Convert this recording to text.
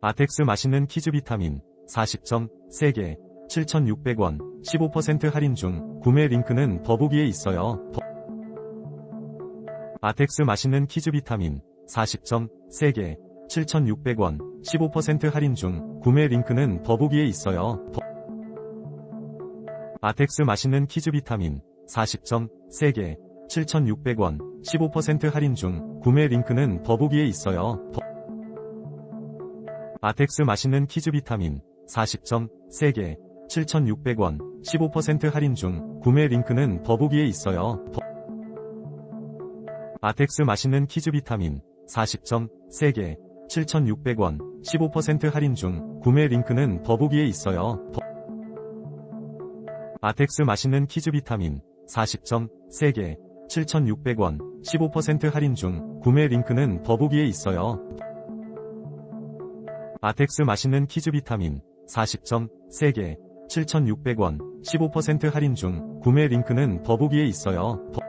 아텍스 맛있는 키즈 비타민 40점 3개 7,600원 15% 할인 중 구매 링크는 더보기에 있어요. 더- 아텍스 맛있는 키즈 비타민 40점 3개 7,600원 15% 할인 중 구매 링크는 더보기에 있어요. 더- 아텍스 맛있는 키즈 비타민 40점 3개 7,600원 15% 할인 중 구매 링크는 더보기에 있어요. 더- 아텍스 맛있는 키즈 비타민 40점 3개 7,600원 15% 할인 중 구매 링크는 더보기에 있어요. 더- 아텍스 맛있는 키즈 비타민 40점 3개 7,600원 15% 할인 중 구매 링크는 더보기에 있어요. 더- 아텍스 맛있는 키즈 비타민 40점 3개 7,600원 15% 할인 중 구매 링크는 더보기에 있어요. 아텍스 맛있는 키즈 비타민 40점 3개 7,600원 15% 할인 중 구매 링크는 더보기에 있어요. 더-